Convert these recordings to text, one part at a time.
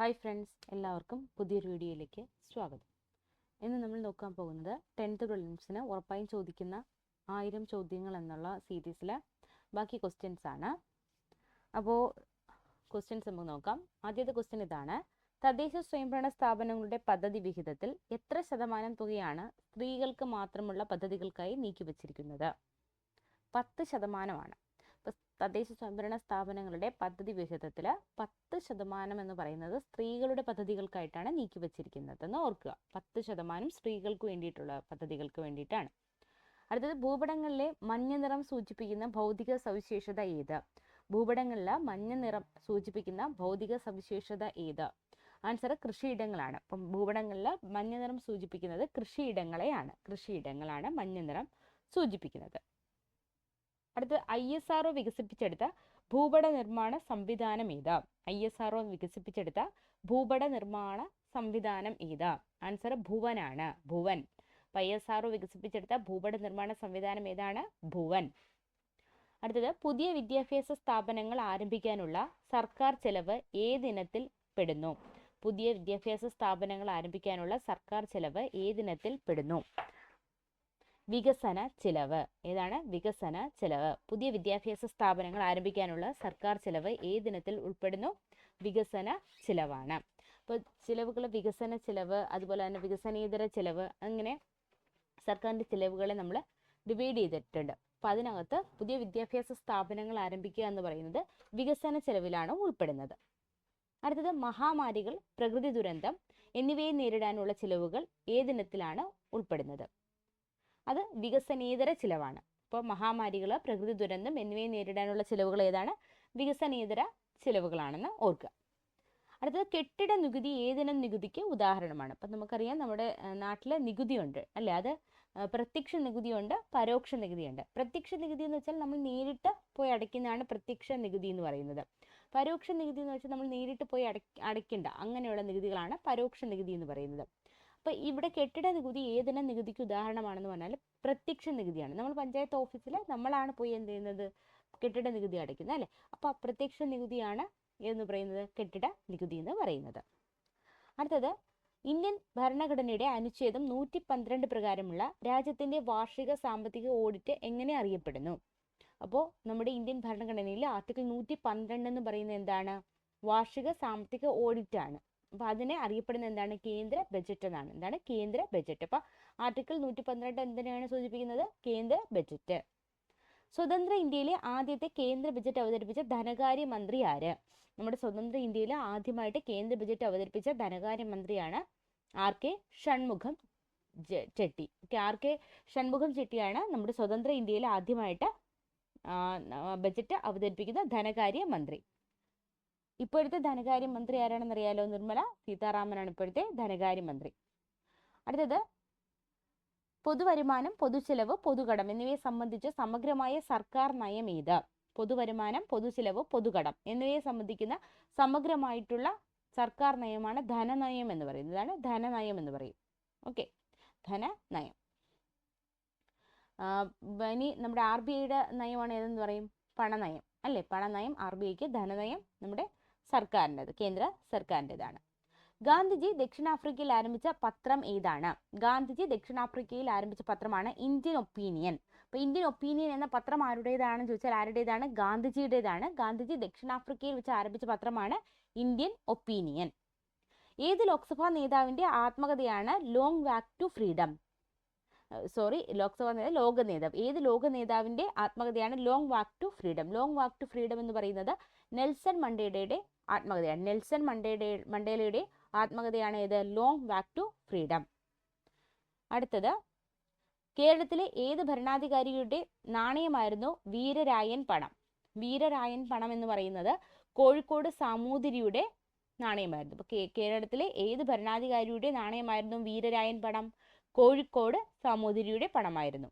Hi friends എല്ലാവർക്കും പുതിയൊരു വീഡിയോയിലേക്ക് സ്വാഗതം. ഇന്ന് നമ്മൾ നോക്കാൻ പോകുന്നത് ടെൻത്ത് പ്രിലിംസിന് ഉറപ്പായും ചോദിക്കുന്ന ആയിരം ചോദ്യങ്ങൾ എന്നുള്ള സീരീസിലെ ബാക്കി ക്വസ്റ്റ്യൻസ് ആണ്. അപ്പോൾ ക്വസ്റ്റ്യൻസ് നമുക്ക് നോക്കാം. ആദ്യത്തെ ക്വസ്റ്റ്യൻ ഇതാണ്. തദ്ദേശ സ്വയംഭരണ സ്ഥാപനങ്ങളുടെ പദ്ധതി വിഹിതത്തിൽ എത്ര ശതമാനം തുകയാണ് സ്ത്രീകൾക്ക് മാത്രമുള്ള പദ്ധതികൾക്കായി നീക്കിവച്ചിരിക്കുന്നത് പത്ത് ശതമാനമാണ്. തദ്ദേശ സ്വയംഭരണ സ്ഥാപനങ്ങളുടെ പദ്ധതി വിഹിതത്തിൽ പത്ത് ശതമാനം എന്ന് പറയുന്നത് സ്ത്രീകളുടെ പദ്ധതികൾക്കായിട്ടാണ് നീക്കിവച്ചിരിക്കുന്നത് എന്ന് ഓർക്കുക. പത്ത് ശതമാനം സ്ത്രീകൾക്ക് വേണ്ടിയിട്ടുള്ള പദ്ധതികൾക്ക് വേണ്ടിയിട്ടാണ്. അടുത്തത് ഭൂപടങ്ങളിലെ മഞ്ഞ നിറം സൂചിപ്പിക്കുന്ന ഭൗതിക സവിശേഷത ഏത്? ഭൂപടങ്ങളിലെ മഞ്ഞ നിറം സൂചിപ്പിക്കുന്ന ഭൗതിക സവിശേഷത ഏത്? ആൻസർ കൃഷിയിടങ്ങളാണ്. അപ്പം ഭൂപടങ്ങളിൽ മഞ്ഞ നിറം സൂചിപ്പിക്കുന്നത് കൃഷിയിടങ്ങളെയാണ്. കൃഷിയിടങ്ങളാണ് മഞ്ഞ നിറം സൂചിപ്പിക്കുന്നത്. അടുത്ത് ഐ എസ് ആർ വികസിപ്പിച്ചെടുത്ത ഭൂപട നിർമ്മാണ സംവിധാനം ഏതാ? ഐ എസ് ആർ വികസിപ്പിച്ചെടുത്ത ഭൂപട നിർമ്മാണ സംവിധാനം ഏതാ? ആൻസർ ഭുവനാണ്. ഭുവൻ. ഐ എസ് ആർ വികസിപ്പിച്ചെടുത്ത ഭൂപട നിർമ്മാണ സംവിധാനം ഏതാണ്? ഭുവൻ. അടുത്തത് പുതിയ വിദ്യാഭ്യാസ സ്ഥാപനങ്ങൾ ആരംഭിക്കാനുള്ള സർക്കാർ ചെലവ് ഏതിനത്തിൽ പെടുന്നു. പുതിയ വിദ്യാഭ്യാസ സ്ഥാപനങ്ങൾ ആരംഭിക്കാനുള്ള സർക്കാർ ചെലവ് ഏതിനത്തിൽ പെടുന്നു. വികസന ചിലവ്. ഏതാണ്? വികസന ചിലവ്. പുതിയ വിദ്യാഭ്യാസ സ്ഥാപനങ്ങൾ ആരംഭിക്കാനുള്ള സർക്കാർ ചിലവ് ഏതിനത്തിൽ ഉൾപ്പെടുന്നു? വികസന ചിലവാണ്. അപ്പോൾ ചിലവുകൾ വികസന ചിലവ് അതുപോലെ തന്നെ വികസനേതര ചിലവ് അങ്ങനെ സർക്കാരിന്റെ ചിലവുകളെ നമ്മൾ ഡിവൈഡ് ചെയ്തിട്ടുണ്ട്. അപ്പൊ അതിനകത്ത് പുതിയ വിദ്യാഭ്യാസ സ്ഥാപനങ്ങൾ ആരംഭിക്കുക എന്ന് പറയുന്നത് വികസന ചെലവിലാണ് ഉൾപ്പെടുന്നത്. അടുത്തത് മഹാമാരികൾ പ്രകൃതി ദുരന്തം എന്നിവയെ നേരിടാനുള്ള ചിലവുകൾ ഏതിനത്തിലാണ് ഉൾപ്പെടുന്നത്. അത് വികസനേതര ചിലവാണ്. ഇപ്പോൾ മഹാമാരികൾ പ്രകൃതി ദുരന്തം എന്നിവയെ നേരിടാനുള്ള ചിലവുകൾ ഏതാണ്? വികസനേതര ചിലവുകളാണെന്ന് ഓർക്കുക. അടുത്തത് കെട്ടിട നികുതി ഏതിനം നികുതിക്ക് ഉദാഹരണമാണ്. അപ്പം നമുക്കറിയാം നമ്മുടെ നാട്ടിൽ നികുതിയുണ്ട് അല്ലേ? അത് പ്രത്യക്ഷ നികുതിയുണ്ട് പരോക്ഷ നികുതിയുണ്ട്. പ്രത്യക്ഷ നികുതി എന്ന് വെച്ചാൽ നമ്മൾ നേരിട്ട് പോയി അടയ്ക്കുന്നതാണ് പ്രത്യക്ഷ നികുതി എന്ന് പറയുന്നത്. പരോക്ഷ നികുതി എന്ന് വെച്ചാൽ നമ്മൾ നേരിട്ട് പോയി അട അടയ്ക്കേണ്ട. അങ്ങനെയുള്ള നികുതികളാണ് പരോക്ഷ നികുതി എന്ന് പറയുന്നത്. അപ്പോൾ ഇവിടെ കെട്ടിട നികുതി ഏതിനം നികുതിക്ക് ഉദാഹരണമാണെന്ന് പറഞ്ഞാൽ പ്രത്യക്ഷ നികുതിയാണ്. നമ്മൾ പഞ്ചായത്ത് ഓഫീസിൽ നമ്മളാണ് പോയി എന്ത് ചെയ്യുന്നത്? കെട്ടിട നികുതി അടയ്ക്കുന്നത് അല്ലേ? അപ്പോൾ അപ്രത്യക്ഷ നികുതിയാണ് എന്ന് പറയുന്നത് കെട്ടിട നികുതി എന്ന് പറയുന്നത്. അടുത്തത് ഇന്ത്യൻ ഭരണഘടനയുടെ അനുച്ഛേദം നൂറ്റി പന്ത്രണ്ട് പ്രകാരമുള്ള രാജ്യത്തിന്റെ വാർഷിക സാമ്പത്തിക ഓഡിറ്റ് എങ്ങനെ അറിയപ്പെടുന്നു? അപ്പോൾ നമ്മുടെ ഇന്ത്യൻ ഭരണഘടനയിൽ ആർട്ടിക്കിൾ നൂറ്റി പന്ത്രണ്ട് എന്ന് പറയുന്നത് എന്താണ്? വാർഷിക സാമ്പത്തിക ഓഡിറ്റ് ആണ് അപ്പോൾ അതിനെ അറിയപ്പെടുന്ന എന്താണ്? കേന്ദ്ര ബജറ്റ് എന്നാണ്. എന്താണ്? കേന്ദ്ര ബജറ്റ്. അപ്പോൾ ആർട്ടിക്കിൾ നൂറ്റി പന്ത്രണ്ട് എന്തിനാണ് സൂചിപ്പിക്കുന്നത്? കേന്ദ്ര ബജറ്റ്. സ്വതന്ത്ര ഇന്ത്യയിലെ ആദ്യത്തെ കേന്ദ്ര ബജറ്റ് അവതരിപ്പിച്ച ധനകാര്യ മന്ത്രി ആര്? നമ്മുടെ സ്വതന്ത്ര ഇന്ത്യയിൽ ആദ്യമായിട്ട് കേന്ദ്ര ബജറ്റ് അവതരിപ്പിച്ച ധനകാര്യ മന്ത്രിയാണ് R K Shanmukham Chetty. R K Shanmukham ചെട്ടിയാണ് നമ്മുടെ സ്വതന്ത്ര ഇന്ത്യയിൽ ആദ്യമായിട്ട് ബജറ്റ് അവതരിപ്പിക്കുന്ന ധനകാര്യ മന്ത്രി ഇപ്പോഴത്തെ ധനകാര്യ മന്ത്രി ആരാണെന്ന് അറിയാലോ നിർമ്മല സീതാറാമനാണ് ഇപ്പോഴത്തെ ധനകാര്യ മന്ത്രി അടുത്തത് പൊതുവരുമാനം പൊതുചെലവ് പൊതുകടം എന്നിവയെ സംബന്ധിച്ച് സമഗ്രമായ സർക്കാർ നയം ഏത്? പൊതുവരുമാനം പൊതുചെലവ് പൊതുകടം എന്നിവയെ സംബന്ധിക്കുന്ന സമഗ്രമായിട്ടുള്ള സർക്കാർ നയമാണ് ധനനയം എന്ന് പറയുന്നത്. ഇതാണ് ധനനയം എന്ന് പറയും. ഓക്കെ ധനനയം. ഇനി നമ്മുടെ ആർ ബി ഐയുടെ നയമാണ് ഏതെന്ന് പറയും? പണനയം. അല്ലേ? പണനയം ആർ ബി ഐക്ക് ധനനയം നമ്മുടെ സർക്കാരിന്റെത് കേന്ദ്ര സർക്കാരിന്റെതാണ്. ഗാന്ധിജി ദക്ഷിണാഫ്രിക്കയിൽ ആരംഭിച്ച പത്രം ഏതാണ്? ഗാന്ധിജി ദക്ഷിണാഫ്രിക്കയിൽ ആരംഭിച്ച പത്രമാണ് ഇന്ത്യൻ ഒപ്പീനിയൻ. അപ്പോൾ ഇന്ത്യൻ ഒപ്പീനിയൻ എന്ന പത്രം ആരുടേതാണെന്ന് ചോദിച്ചാൽ ആരുടേതാണ്? ഗാന്ധിജിയുടേതാണ്. ഗാന്ധിജി ദക്ഷിണാഫ്രിക്കയിൽ വെച്ച് ആരംഭിച്ച പത്രമാണ് ഇന്ത്യൻ ഒപ്പീനിയൻ. ഏത് ലോക്സഭാ നേതാവിന്റെ ആത്മകഥയാണ് Long Walk to Freedom sorry Lok Sabha നേതാവ് ലോക നേതാവ്. ഏത് ലോക നേതാവിന്റെ ആത്മകഥയാണ് Long Walk to Freedom Long Walk to Freedom എന്ന് പറയുന്നത് നെൽസൺ മണ്ടേലയുടെ ആത്മകഥയാണ് നെൽസൺ മണ്ടേയുടെ മണ്ടേലയുടെ ആത്മകഥയാണ് ഏത് ലോങ് ബാക്ക് ടു ഫ്രീഡം അടുത്തത്. കേരളത്തിലെ ഏത് ഭരണാധികാരിയുടെ നാണയമായിരുന്നു വീരരായൻ പണം? വീരരായൻ പണം എന്ന് പറയുന്നത് കോഴിക്കോട് സാമൂതിരിയുടെ നാണയമായിരുന്നു. അപ്പോൾ കേരളത്തിലെ ഏത് ഭരണാധികാരിയുടെ നാണയമായിരുന്നു വീരരായൻ പണം? കോഴിക്കോട് സാമൂതിരിയുടെ പണമായിരുന്നു.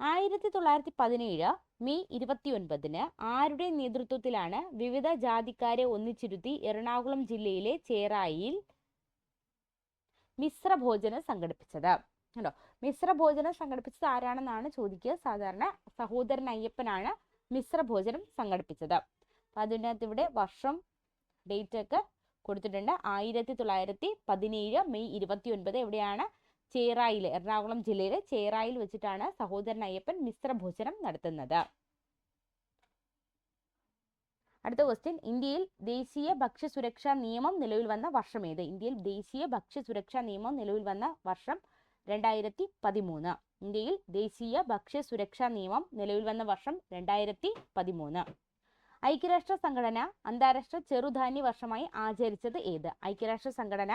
ആയിരത്തി തൊള്ളായിരത്തി പതിനേഴ് മെയ് ഇരുപത്തി ഒൻപതിന് ആരുടെ നേതൃത്വത്തിലാണ് വിവിധ ജാതിക്കാരെ ഒന്നിച്ചിരുത്തി എറണാകുളം ജില്ലയിലെ ചേറായിയിൽ മിശ്രഭോജനം സംഘടിപ്പിച്ചത്? കണ്ടോ? മിശ്രഭോജനം സംഘടിപ്പിച്ചത് ആരാണെന്നാണ് ചോദിക്കുക. സാധാരണ സഹോദരൻ അയ്യപ്പനാണ് മിശ്ര ഭോജനം സംഘടിപ്പിച്ചത്. അപ്പം അതിനകത്ത് ഇവിടെ വർഷം ഡേറ്റ് ഒക്കെ കൊടുത്തിട്ടുണ്ട്. ആയിരത്തി തൊള്ളായിരത്തി പതിനേഴ് മെയ് ഇരുപത്തി ഒൻപത് എവിടെയാണ് ചേറായിൽ എറണാകുളം ജില്ലയിലെ ചേറായിൽ വെച്ചിട്ടാണ് സഹോദരൻ അയ്യപ്പൻ മിശ്രഭോജനം നടത്തുന്നത്. അടുത്ത ക്വസ്റ്റ്യൻ ഇന്ത്യയിൽ ദേശീയ ഭക്ഷ്യസുരക്ഷാ നിയമം നിലവിൽ വന്ന വർഷം ഏത്? ഇന്ത്യയിൽ ദേശീയ ഭക്ഷ്യസുരക്ഷാ നിയമം നിലവിൽ വന്ന വർഷം രണ്ടായിരത്തി പതിമൂന്ന് ഇന്ത്യയിൽ ദേശീയ ഭക്ഷ്യസുരക്ഷാ നിയമം നിലവിൽ വന്ന വർഷം രണ്ടായിരത്തി പതിമൂന്ന് ഐക്യരാഷ്ട്ര സംഘടന അന്താരാഷ്ട്ര ചെറുധാന്യ വർഷമായി ആചരിച്ചത് ഏത്? ഐക്യരാഷ്ട്ര സംഘടന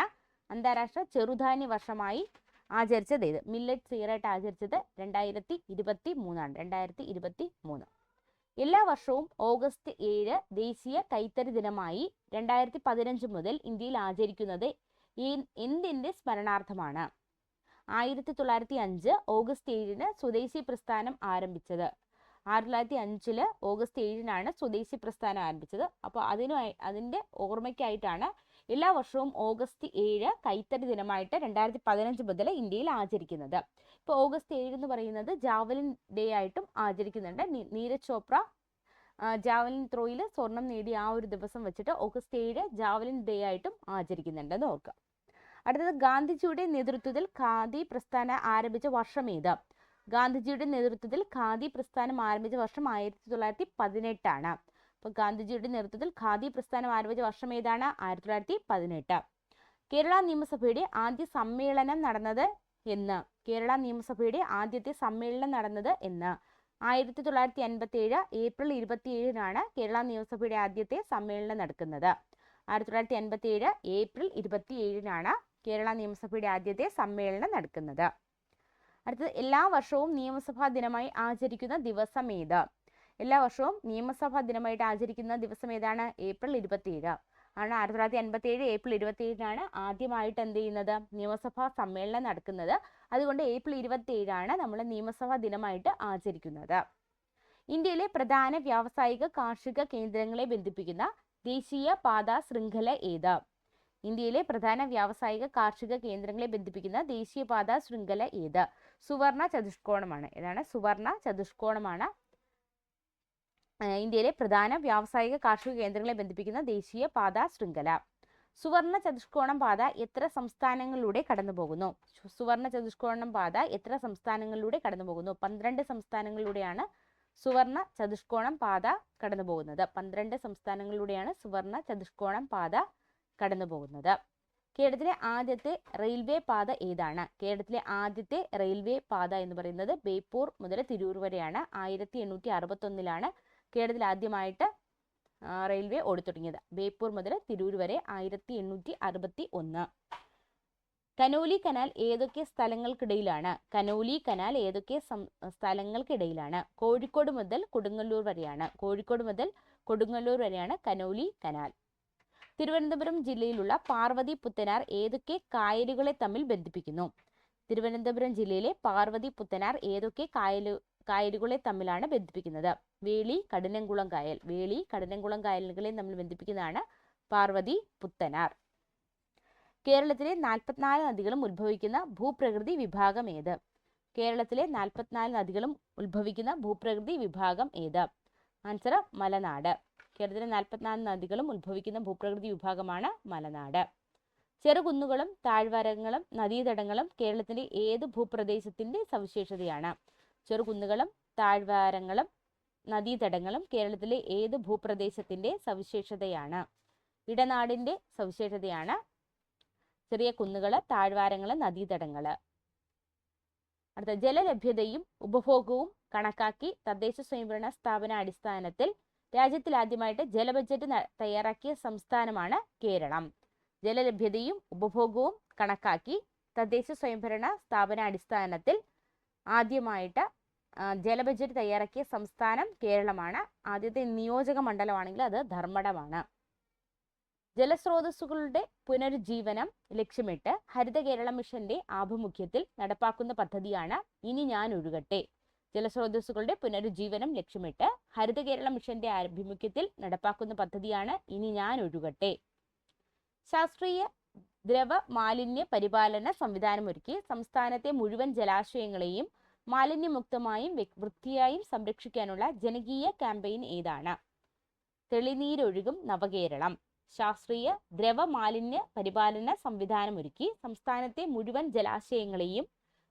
അന്താരാഷ്ട്ര ചെറുധാന്യ വർഷമായി ആചരിച്ചത് ഇത് മില്ലറ്റ് ഇയർ ആയിട്ട് ആചരിച്ചത് രണ്ടായിരത്തി ഇരുപത്തി മൂന്നാണ് രണ്ടായിരത്തി ഇരുപത്തി മൂന്ന് എല്ലാ വർഷവും ഓഗസ്റ്റ് ഏഴ് ദേശീയ കൈത്തറി ദിനമായി രണ്ടായിരത്തി പതിനഞ്ച് മുതൽ ഇന്ത്യയിൽ ആചരിക്കുന്നത് എന്തിന്റെ സ്മരണാർത്ഥമാണ്? ആയിരത്തി തൊള്ളായിരത്തി അഞ്ച് ഓഗസ്റ്റ് ഏഴിന് സ്വദേശി പ്രസ്ഥാനം ആരംഭിച്ചത്. ആയിരത്തി തൊള്ളായിരത്തി അഞ്ചിൽ ഓഗസ്റ്റ് ഏഴിനാണ് സ്വദേശി പ്രസ്ഥാനം ആരംഭിച്ചത്. അപ്പോൾ അതിനു അതിന്റെ ഓർമ്മയ്ക്കായിട്ടാണ് എല്ലാ വർഷവും ഓഗസ്റ്റ് ഏഴ് കൈത്തറി ദിനമായിട്ട് രണ്ടായിരത്തി പതിനഞ്ച് മുതൽ ഇന്ത്യയിൽ ആചരിക്കുന്നത്. ഇപ്പോൾ ഓഗസ്റ്റ് ഏഴ് എന്ന് പറയുന്നത് ജാവലിൻ ഡേ ആയിട്ടും ആചരിക്കുന്നുണ്ട്. നീരജ് ചോപ്ര ജാവലിൻ ത്രോയിൽ സ്വർണം നേടിയ ആ ഒരു ദിവസം വെച്ചിട്ട് ഓഗസ്റ്റ് ഏഴ് ജാവലിൻ ഡേ ആയിട്ടും ആചരിക്കുന്നുണ്ടെന്ന് ഓർക്കുക അടുത്തത് ഗാന്ധിജിയുടെ നേതൃത്വത്തിൽ ഖാദി പ്രസ്ഥാനം ആരംഭിച്ച വർഷം ഏത്? ഗാന്ധിജിയുടെ നേതൃത്വത്തിൽ ഖാദി പ്രസ്ഥാനം ആരംഭിച്ച വർഷം ആയിരത്തി തൊള്ളായിരത്തി പതിനെട്ടാണ്. അപ്പോൾ ഗാന്ധിജിയുടെ നേതൃത്വത്തിൽ ഖാദി പ്രസ്ഥാനം ആരംഭിച്ച വർഷം ഏതാണ്? ആയിരത്തി തൊള്ളായിരത്തി പതിനെട്ട് കേരള നിയമസഭയുടെ ആദ്യ സമ്മേളനം നടന്നത് എന്ന്. കേരള നിയമസഭയുടെ ആദ്യത്തെ സമ്മേളനം നടന്നത് എന്ന്. ആയിരത്തി തൊള്ളായിരത്തി അൻപത്തി ഏഴ് ഏപ്രിൽ ഇരുപത്തി ഏഴിനാണ് കേരള നിയമസഭയുടെ ആദ്യത്തെ സമ്മേളനം നടക്കുന്നത്. ആയിരത്തി തൊള്ളായിരത്തി അൻപത്തി ഏഴ് ഏപ്രിൽ ഇരുപത്തി ഏഴിനാണ് കേരള നിയമസഭയുടെ ആദ്യത്തെ സമ്മേളനം നടക്കുന്നത്. അടുത്തത് എല്ലാ വർഷവും നിയമസഭാ ദിനമായി ആചരിക്കുന്ന ദിവസം ഏത്? എല്ലാ വർഷവും നിയമസഭാ ദിനമായിട്ട് ആചരിക്കുന്ന ദിവസം ഏതാണ്? ഏപ്രിൽ ഇരുപത്തിയേഴ്. ആണ് ആയിരത്തി തൊള്ളായിരത്തി എൺപത്തി ഏഴ് ഏപ്രിൽ ഇരുപത്തി ഏഴിനാണ് ആദ്യമായിട്ട് എന്ത് ചെയ്യുന്നത്? നിയമസഭാ സമ്മേളനം നടക്കുന്നത്. അതുകൊണ്ട് ഏപ്രിൽ ഇരുപത്തി ഏഴാണ് നമ്മൾ നിയമസഭാ ദിനമായിട്ട് ആചരിക്കുന്നത്. ഇന്ത്യയിലെ പ്രധാന വ്യാവസായിക കാർഷിക കേന്ദ്രങ്ങളെ ബന്ധിപ്പിക്കുന്ന ദേശീയ പാത ശൃംഖല ഏത്? ഇന്ത്യയിലെ പ്രധാന വ്യാവസായിക കാർഷിക കേന്ദ്രങ്ങളെ ബന്ധിപ്പിക്കുന്ന ദേശീയപാത ശൃംഖല ഏത്? സുവർണ ചതുഷ്കോണമാണ്. ഏതാണ്? സുവർണ ചതുഷ്കോണമാണ്. ഇന്ത്യയിലെ പ്രധാന വ്യാവസായിക കാർഷിക കേന്ദ്രങ്ങളെ ബന്ധിപ്പിക്കുന്ന ദേശീയ പാത ശൃംഖല. സുവർണ ചതുഷ്കോണം പാത എത്ര സംസ്ഥാനങ്ങളിലൂടെ കടന്നു പോകുന്നു സു- സുവർണ ചതുഷ്കോണം പാത എത്ര സംസ്ഥാനങ്ങളിലൂടെ കടന്നു പോകുന്നു പന്ത്രണ്ട് സംസ്ഥാനങ്ങളിലൂടെയാണ് സുവർണ ചതുഷ്കോണം പാത കടന്നു പോകുന്നത് പന്ത്രണ്ട് സംസ്ഥാനങ്ങളിലൂടെയാണ് സുവർണ ചതുഷ്കോണം പാത കടന്നു പോകുന്നത് കേരളത്തിലെ ആദ്യത്തെ റെയിൽവേ പാത ഏതാണ്? കേരളത്തിലെ ആദ്യത്തെ റെയിൽവേ പാത എന്ന് പറയുന്നത് ബേപ്പൂർ മുതൽ തിരൂർ വരെയാണ്. ആയിരത്തി എണ്ണൂറ്റി അറുപത്തൊന്നിലാണ് കേരളത്തിൽ ആദ്യമായിട്ട് റെയിൽവേ ഓടിത്തുടങ്ങിയത്. ബേപ്പൂർ മുതൽ തിരൂർ വരെ ആയിരത്തി എണ്ണൂറ്റി അറുപത്തി ഒന്ന് കനോലി കനാൽ ഏതൊക്കെ സ്ഥലങ്ങൾക്കിടയിലാണ്? കനോലി കനാൽ ഏതൊക്കെ സ്ഥലങ്ങൾക്കിടയിലാണ്? കോഴിക്കോട് മുതൽ കൊടുങ്ങല്ലൂർ വരെയാണ്. കോഴിക്കോട് മുതൽ കൊടുങ്ങല്ലൂർ വരെയാണ് കനോലി കനാൽ. തിരുവനന്തപുരം ജില്ലയിലുള്ള പാർവതി പുത്തനാർ ഏതൊക്കെ കായലുകളെ തമ്മിൽ ബന്ധിപ്പിക്കുന്നു? തിരുവനന്തപുരം ജില്ലയിലെ പാർവതി പുത്തനാർ ഏതൊക്കെ കായലു കായലുകളെ തമ്മിലാണ് ബന്ധിപ്പിക്കുന്നത്? വേളി കഠിനംകുളം കായൽ. വേളി കഠിനംകുളം കായലുകളെ നമ്മൾ ബന്ധിപ്പിക്കുന്നതാണ് പാർവതി പുത്തനാർ. കേരളത്തിലെ നാൽപ്പത്തിനാല് നദികളും ഉത്ഭവിക്കുന്ന ഭൂപ്രകൃതി വിഭാഗം ഏത്? കേരളത്തിലെ നാൽപ്പത്തിനാല് നദികളും ഉത്ഭവിക്കുന്ന ഭൂപ്രകൃതി വിഭാഗം ഏത്? ആൻസർ മലനാട്. കേരളത്തിലെ നാൽപ്പത്തിനാല് നദികളും ഉത്ഭവിക്കുന്ന ഭൂപ്രകൃതി വിഭാഗമാണ് മലനാട്. ചെറുകുന്നുകളും താഴ്വാരങ്ങളും നദീതടങ്ങളും കേരളത്തിന്റെ ഏത് ഭൂപ്രദേശത്തിന്റെ സവിശേഷതയാണ്? ചെറുകുന്നുകളും താഴ്വാരങ്ങളും നദീതടങ്ങളും കേരളത്തിലെ ഏത് ഭൂപ്രദേശത്തിന്റെ സവിശേഷതയാണ്? ഇടനാടിന്റെ സവിശേഷതയാണ് ചെറിയ കുന്നുകൾ താഴ്വാരങ്ങൾ നദീതടങ്ങൾ. അടുത്ത ജലലഭ്യതയും ഉപഭോഗവും കണക്കാക്കി തദ്ദേശ സ്വയംഭരണ സ്ഥാപന അടിസ്ഥാനത്തിൽ രാജ്യത്തിൽ ആദ്യമായിട്ട് ജല ബജറ്റ് തയ്യാറാക്കിയ സംസ്ഥാനമാണ് കേരളം. ജലലഭ്യതയും ഉപഭോഗവും കണക്കാക്കി തദ്ദേശ സ്വയംഭരണ സ്ഥാപന അടിസ്ഥാനത്തിൽ ആദ്യമായിട്ട് ജല ബഡ്ജറ്റ് തയ്യാറാക്കിയ സംസ്ഥാനം കേരളമാണ്. ആദ്യത്തെ നിയോജക മണ്ഡലമാണെങ്കിൽ അത് ധർമ്മടമാണ്. ജലസ്രോതസ്സുകളുടെ പുനരുജ്ജീവനം ലക്ഷ്യമിട്ട് ഹരിത കേരള മിഷന്റെ ആഭിമുഖ്യത്തിൽ നടപ്പാക്കുന്ന പദ്ധതിയാണ് ഇനി ഞാൻ ഒഴുകട്ടെ. ജലസ്രോതസ്സുകളുടെ പുനരുജ്ജീവനം ലക്ഷ്യമിട്ട് ഹരിത കേരള മിഷന്റെ ആഭിമുഖ്യത്തിൽ നടപ്പാക്കുന്ന പദ്ധതിയാണ് ഇനി ഞാൻ ഒഴുകട്ടെ. ശാസ്ത്രീയ ദ്രവ മാലിന്യ പരിപാലന സംവിധാനമൊരുക്കി സംസ്ഥാനത്തെ മുഴുവൻ ജലാശയങ്ങളെയും മാലിന്യമുക്തമായും വൃത്തിയായും സംരക്ഷിക്കാനുള്ള ജനകീയ ക്യാമ്പയിൻ ഏതാണ്? തെളിനീരൊഴുകും നവകേരളം. ശാസ്ത്രീയ ദ്രവ മാലിന്യ പരിപാലന സംവിധാനമൊരുക്കി സംസ്ഥാനത്തെ മുഴുവൻ ജലാശയങ്ങളെയും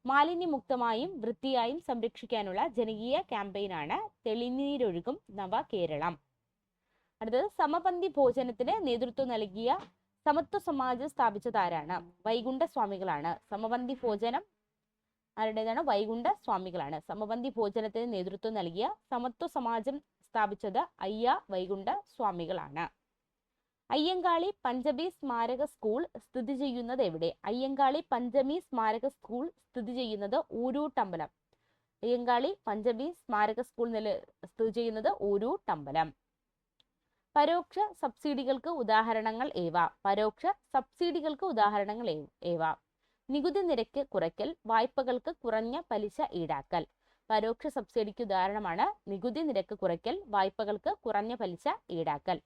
മാലിന്യമുക്തമായും വൃത്തിയായും സംരക്ഷിക്കാനുള്ള ജനകീയ ക്യാമ്പയിനാണ് തെളിനീരൊഴുകും നവകേരളം. അടുത്തത് സമപന്തി ഭോജനത്തിന് നേതൃത്വം നൽകിയ സമത്വ സമാജം സ്ഥാപിച്ചതാരാണ് വൈകുണ്ഠ സ്വാമികളാണ് സമപന്തി ഭോജനം ആരുടേതാണ്? വൈകുണ്ഠ സ്വാമികളാണ് സമബന്ധി ഭോജനത്തിന് നേതൃത്വം നൽകിയ സമത്വ സമാജം സ്ഥാപിച്ചത് അയ്യ വൈകുണ്ഠ സ്വാമികളാണ് അയ്യങ്കാളി പഞ്ചമി സ്മാരക സ്കൂൾ സ്ഥിതി ചെയ്യുന്നത് എവിടെ? അയ്യങ്കാളി പഞ്ചമി സ്മാരക സ്കൂൾ സ്ഥിതി ചെയ്യുന്നത് ഊരൂട്ടമ്പലം. അയ്യങ്കാളി പഞ്ചമി സ്മാരക സ്കൂൾ നില സ്ഥിതി ചെയ്യുന്നത് ഊരൂട്ടമ്പലം. പരോക്ഷ സബ്സിഡികൾക്ക് ഉദാഹരണങ്ങൾ ഏവ? പരോക്ഷ സബ്സിഡികൾക്ക് ഉദാഹരണങ്ങൾ ഏവ? നികുതി നിരക്ക് കുറയ്ക്കൽ വായ്പകൾക്ക് കുറഞ്ഞ പലിശ ഈടാക്കൽ. പരോക്ഷ സബ്സിഡിക്ക് ഉദാഹരണമാണ് നികുതി നിരക്ക് കുറയ്ക്കൽ വായ്പകൾക്ക് കുറഞ്ഞ പലിശ ഈടാക്കൽ.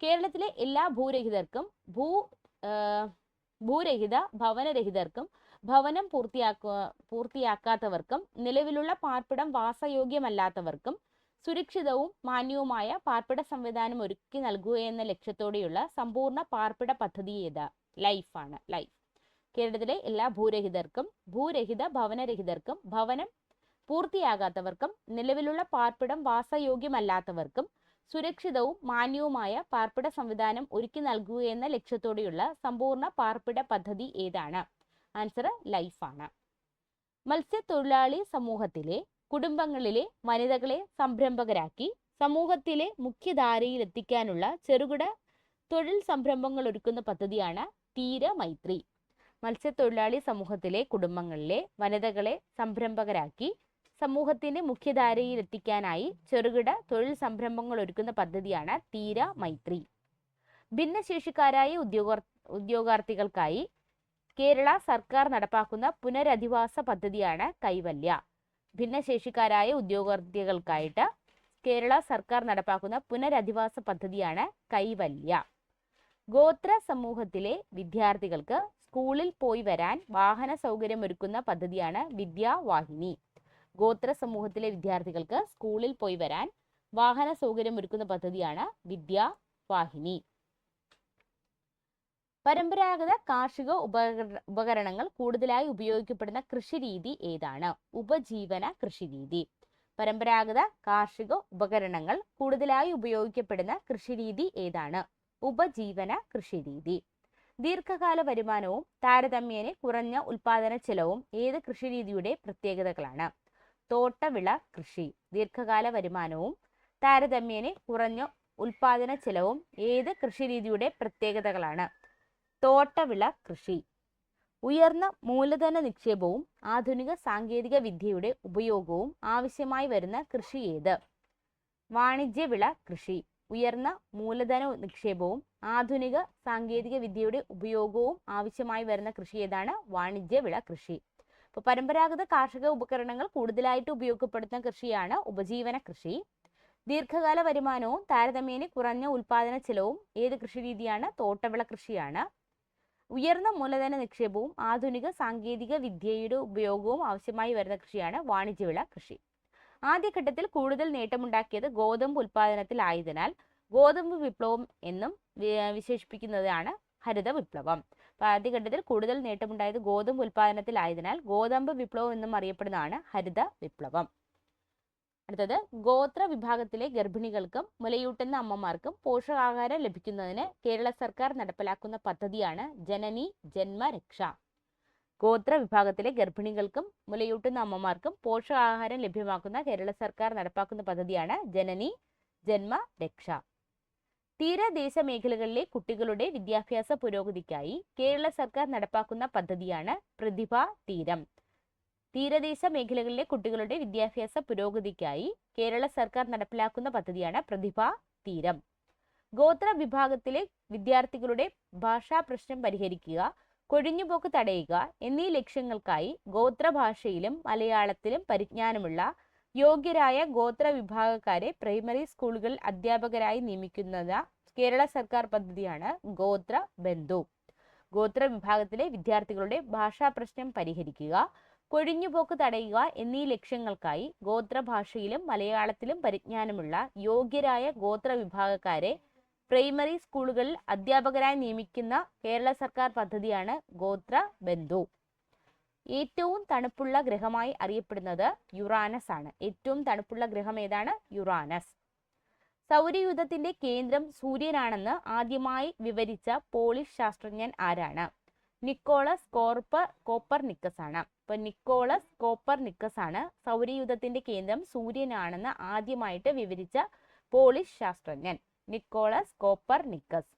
കേരളത്തിലെ എല്ലാ ഭൂരഹിതർക്കും ഭൂ ഭൂരഹിത ഭവനരഹിതർക്കും ഭവനം പൂർത്തിയാക്കുക പൂർത്തിയാക്കാത്തവർക്കും നിലവിലുള്ള പാർപ്പിടം വാസയോഗ്യമല്ലാത്തവർക്കും സുരക്ഷിതവും മാന്യവുമായ പാർപ്പിട സംവിധാനം ഒരുക്കി നൽകുക എന്ന ലക്ഷ്യത്തോടെയുള്ള സമ്പൂർണ പാർപ്പിട പദ്ധതി ഏതാ? ലൈഫാണ്. ലൈഫ്. കേരളത്തിലെ എല്ലാ ഭൂരഹിതർക്കും ഭൂരഹിത ഭവനരഹിതർക്കും ഭവനം പൂർത്തിയാകാത്തവർക്കും നിലവിലുള്ള പാർപ്പിടം വാസയോഗ്യമല്ലാത്തവർക്കും സുരക്ഷിതവും മാന്യവുമായ പാർപ്പിട സംവിധാനം ഒരുക്കി നൽകുക എന്ന ലക്ഷ്യത്തോടെയുള്ള സമ്പൂർണ പാർപ്പിട പദ്ധതി ഏതാണ്? ആൻസർ ലൈഫാണ് മത്സ്യത്തൊഴിലാളി സമൂഹത്തിലെ കുടുംബങ്ങളിലെ വനിതകളെ സംരംഭകരാക്കി സമൂഹത്തിലെ മുഖ്യധാരയിൽ എത്തിക്കാനുള്ള ചെറുകിട തൊഴിൽ സംരംഭങ്ങൾ ഒരുക്കുന്ന പദ്ധതിയാണ് തീരമൈത്രി. മത്സ്യത്തൊഴിലാളി സമൂഹത്തിലെ കുടുംബങ്ങളിലെ വനിതകളെ സംരംഭകരാക്കി സമൂഹത്തിന്റെ മുഖ്യധാരയിൽ എത്തിക്കാനായി ചെറുകിട തൊഴിൽ സംരംഭങ്ങൾ ഒരുക്കുന്ന പദ്ധതിയാണ് തീര മൈത്രി. ഭിന്നശേഷിക്കാരായ ഉദ്യോഗ ഉദ്യോഗാർത്ഥികൾക്കായി കേരള സർക്കാർ നടപ്പാക്കുന്ന പുനരധിവാസ പദ്ധതിയാണ് കൈവല്യ. ഭിന്നശേഷിക്കാരായ ഉദ്യോഗാർത്ഥികൾക്കായിട്ട് കേരള സർക്കാർ നടപ്പാക്കുന്ന പുനരധിവാസ പദ്ധതിയാണ് കൈവല്യ. ഗോത്ര സമൂഹത്തിലെ വിദ്യാർത്ഥികൾക്ക് സ്കൂളിൽ പോയി വരാൻ വാഹന സൗകര്യം ഒരുക്കുന്ന പദ്ധതിയാണ് വിദ്യാവാഹിനി ഗോത്ര സമൂഹത്തിലെ വിദ്യാർത്ഥികൾക്ക് സ്കൂളിൽ പോയി വരാൻ വാഹന സൗകര്യം ഒരുക്കുന്ന പദ്ധതിയാണ് വിദ്യാവാഹിനി പരമ്പരാഗത കാർഷിക ഉപകര ഉപകരണങ്ങൾ കൂടുതലായി ഉപയോഗിക്കപ്പെടുന്ന കൃഷിരീതി ഏതാണ്? ഉപജീവന കൃഷിരീതി. പരമ്പരാഗത കാർഷിക ഉപകരണങ്ങൾ കൂടുതലായി ഉപയോഗിക്കപ്പെടുന്ന കൃഷിരീതി ഏതാണ്? ഉപജീവന കൃഷിരീതി. ദീർഘകാല വരുമാനവും താരതമ്യേന കുറഞ്ഞ ഉൽപാദന ചെലവും ഏത് കൃഷിരീതിയുടെ പ്രത്യേകതകളാണ്? തോട്ടവിള കൃഷി ദീർഘകാല വരുമാനവും താരതമ്യേന കുറഞ്ഞ ഉൽപാദന ചെലവും ഏത് കൃഷിരീതിയുടെ പ്രത്യേകതകളാണ്? തോട്ടവിള കൃഷി ഉയർന്ന മൂലധന നിക്ഷേപവും ആധുനിക സാങ്കേതിക വിദ്യയുടെ ഉപയോഗവും ആവശ്യമായി വരുന്ന കൃഷി ഏത്? വാണിജ്യവിള കൃഷി ഉയർന്ന മൂലധന നിക്ഷേപവും ആധുനിക സാങ്കേതിക വിദ്യയുടെ ഉപയോഗവും ആവശ്യമായി വരുന്ന കൃഷി ഏതാണ്? വാണിജ്യ വിള കൃഷി. അപ്പോൾ പരമ്പരാഗത കാർഷിക ഉപകരണങ്ങൾ കൂടുതലായിട്ട് ഉപയോഗപ്പെടുത്തുന്ന കൃഷിയാണ് ഉപജീവന കൃഷി. ദീർഘകാല വരുമാനവും താരതമ്യേന കുറഞ്ഞ ഉൽപാദന ചെലവും ഏത് കൃഷി രീതിയാണ്? തോട്ടവിള കൃഷിയാണ്. ഉയർന്ന മൂലധന നിക്ഷേപവും ആധുനിക സാങ്കേതിക വിദ്യയുടെ ഉപയോഗവും ആവശ്യമായി വരുന്ന കൃഷിയാണ് വാണിജ്യവിള കൃഷി. ആദ്യഘട്ടത്തിൽ കൂടുതൽ നേട്ടമുണ്ടാക്കിയത് ഗോതമ്പ് ഉൽപാദനത്തിലായതിനാൽ ഗോതമ്പ് വിപ്ലവം എന്നും വിശേഷിപ്പിക്കുന്നതാണ് ഹരിത വിപ്ലവം. അപ്പോൾ ആദ്യഘട്ടത്തിൽ കൂടുതൽ നേട്ടമുണ്ടായത് ഗോതമ്പ് ഉൽപാദനത്തിലായതിനാൽ ഗോതമ്പ് വിപ്ലവം എന്നും അറിയപ്പെടുന്നതാണ് ഹരിത വിപ്ലവം. അടുത്തത് ഗോത്ര വിഭാഗത്തിലെ ഗർഭിണികൾക്കും മുലയൂട്ടുന്ന അമ്മമാർക്കും പോഷകാഹാരം ലഭിക്കുന്നതിന് കേരള സർക്കാർ നടപ്പിലാക്കുന്ന പദ്ധതിയാണ് ജനനി ജന്മരക്ഷ. ഗോത്ര വിഭാഗത്തിലെ ഗർഭിണികൾക്കും മുലയൂട്ടുന്ന അമ്മമാർക്കും പോഷകാഹാരം ലഭ്യമാക്കുന്ന കേരള സർക്കാർ നടപ്പാക്കുന്ന പദ്ധതിയാണ് ജനനി ജന്മ രക്ഷ. തീരദേശ മേഖലകളിലെ കുട്ടികളുടെ വിദ്യാഭ്യാസ പുരോഗതിക്കായി കേരള സർക്കാർ നടപ്പാക്കുന്ന പദ്ധതിയാണ് പ്രതിഭ തീരം. തീരദേശ മേഖലകളിലെ കുട്ടികളുടെ വിദ്യാഭ്യാസ പുരോഗതിക്കായി കേരള സർക്കാർ നടപ്പിലാക്കുന്ന പദ്ധതിയാണ് പ്രതിഭ തീരം. ഗോത്ര വിഭാഗത്തിലെ വിദ്യാർത്ഥികളുടെ ഭാഷാ പ്രശ്നം പരിഹരിക്കുക കൊഴിഞ്ഞുപോക്ക് തടയുക എന്നീ ലക്ഷ്യങ്ങൾക്കായി ഗോത്രഭാഷയിലും മലയാളത്തിലും പരിജ്ഞാനമുള്ള യോഗ്യരായ ഗോത്ര വിഭാഗക്കാരെ പ്രൈമറി സ്കൂളുകളിൽ അധ്യാപകരായി നിയമിക്കുന്നത് കേരള സർക്കാർ പദ്ധതിയാണ് ഗോത്ര ബന്ധു ഗോത്ര വിഭാഗത്തിലെ വിദ്യാർത്ഥികളുടെ ഭാഷാ പ്രശ്നം പരിഹരിക്കുക കൊഴിഞ്ഞുപോക്ക് തടയുക എന്നീ ലക്ഷ്യങ്ങൾക്കായി ഗോത്രഭാഷയിലും മലയാളത്തിലും പരിജ്ഞാനമുള്ള യോഗ്യരായ ഗോത്ര വിഭാഗക്കാരെ പ്രൈമറി സ്കൂളുകളിൽ അധ്യാപകരായി നിയമിക്കുന്ന കേരള സർക്കാർ പദ്ധതിയാണ് ഗോത്ര ബന്ധു. ഏറ്റവും തണുപ്പുള്ള ഗ്രഹമായി അറിയപ്പെടുന്നത് യുറാനസ് ആണ്. ഏറ്റവും തണുപ്പുള്ള ഗ്രഹം ഏതാണ്? യുറാനസ്. സൗരയുദ്ധത്തിന്റെ കേന്ദ്രം സൂര്യനാണെന്ന് ആദ്യമായി വിവരിച്ച പോളിഷ് ശാസ്ത്രജ്ഞൻ ആരാണ്? നിക്കോളസ് കോർപ്പർ കോപ്പർ നിക്കസ് ആണ്. അപ്പൊ നിക്കോളസ് കോപ്പർ നിക്കസ് ആണ് സൗരയുദ്ധത്തിന്റെ കേന്ദ്രം സൂര്യനാണെന്ന് ആദ്യമായിട്ട് വിവരിച്ച പോളിഷ് ശാസ്ത്രജ്ഞൻ. Nicolaus Copernicus.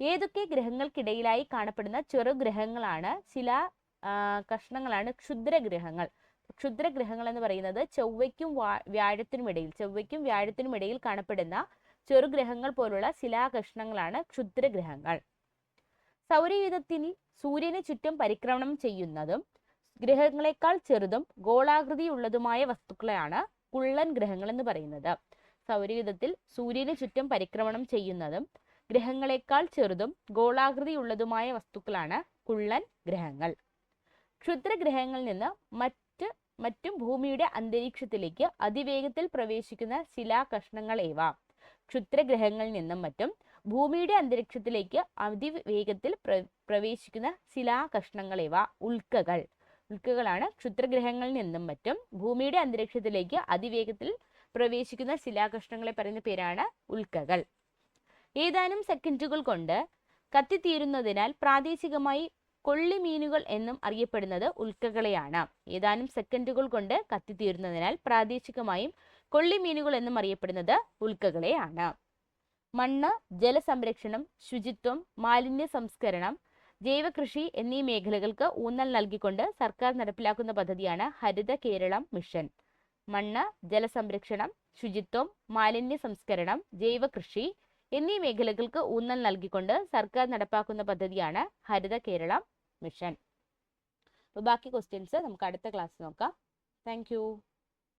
ഏതൊക്കെ ഗ്രഹങ്ങൾക്കിടയിലായി കാണപ്പെടുന്ന ചെറുഗ്രഹങ്ങളാണ് ചില കഷ്ണങ്ങളാണ് ക്ഷുദ്രഗ്രഹങ്ങൾ. ക്ഷുദ്രഗ്രഹങ്ങൾ എന്ന് പറയുന്നത് ചൊവ്വയ്ക്കും വ്യാഴത്തിനും ഇടയിൽ ചൊവ്വയ്ക്കും വ്യാഴത്തിനും ഇടയിൽ കാണപ്പെടുന്ന ചെറുഗ്രഹങ്ങൾ പോലുള്ള ശിലാകഷ്ണങ്ങളാണ് ക്ഷുദ്രഗ്രഹങ്ങൾ. സൗരയുധത്തിൽ സൂര്യന് ചുറ്റും പരിക്രമണം ചെയ്യുന്നതും ഗ്രഹങ്ങളെക്കാൾ ചെറുതും ഗോളാകൃതിയുള്ളതുമായ വസ്തുക്കളെയാണ് കുള്ളൻ ഗ്രഹങ്ങൾ എന്ന് പറയുന്നത്. സൗരയൂഥത്തിൽ സൂര്യന് ചുറ്റും പരിക്രമണം ചെയ്യുന്നതും ഗ്രഹങ്ങളെക്കാൾ ചെറുതും ഗോളാകൃതിയുള്ളതുമായ വസ്തുക്കളാണ് കുള്ളൻ ഗ്രഹങ്ങൾ. ക്ഷുദ്രഗ്രഹങ്ങളിൽ നിന്ന് മറ്റ് മറ്റും ഭൂമിയുടെ അന്തരീക്ഷത്തിലേക്ക് അതിവേഗത്തിൽ പ്രവേശിക്കുന്ന ശിലാകഷ്ണങ്ങളേവ ക്ഷുദ്രഗ്രഹങ്ങളിൽ നിന്നും മറ്റും ഭൂമിയുടെ അന്തരീക്ഷത്തിലേക്ക് അതിവേഗത്തിൽ പ്ര പ്രവേശിക്കുന്ന ശിലാകഷ്ണങ്ങളേവ ഉൽക്കകൾ. ഉൽക്കകളാണ് ക്ഷുദ്രഗ്രഹങ്ങളിൽ നിന്നും മറ്റും ഭൂമിയുടെ അന്തരീക്ഷത്തിലേക്ക് അതിവേഗത്തിൽ പ്രവേശിക്കുന്ന ശിലാകഷ്ണങ്ങളെ പറയുന്ന പേരാണ് ഉൽക്കകൾ. ഏതാനും സെക്കൻഡുകൾ കൊണ്ട് കത്തിത്തീരുന്നതിനാൽ പ്രാദേശികമായി കൊള്ളിമീനുകൾ എന്നും അറിയപ്പെടുന്നത് ഉൽക്കകളെയാണ്. ഏതാനും സെക്കൻഡുകൾ കൊണ്ട് കത്തിത്തീരുന്നതിനാൽ പ്രാദേശികമായും കൊള്ളിമീനുകൾ എന്നും അറിയപ്പെടുന്നത് ഉൽക്കകളെയാണ്. മണ്ണ് ജലസംരക്ഷണം ശുചിത്വം മാലിന്യ സംസ്കരണം ജൈവകൃഷി എന്നീ മേഖലകൾക്ക് ഊന്നൽ നൽകിക്കൊണ്ട് സർക്കാർ നടപ്പിലാക്കുന്ന പദ്ധതിയാണ് ഹരിത കേരളം മിഷൻ. മണ്ണ് ജലസംരക്ഷണം ശുചിത്വം മാലിന്യ സംസ്കരണം ജൈവകൃഷി എന്നീ മേഖലകൾക്ക് ഊന്നൽ നൽകിക്കൊണ്ട് സർക്കാർ നടപ്പാക്കുന്ന പദ്ധതിയാണ് ഹരിത കേരളം മിഷൻ. അപ്പോൾ ബാക്കി ക്വസ്റ്റ്യൻസ് നമുക്ക് അടുത്ത ക്ലാസ് നോക്കാം. താങ്ക്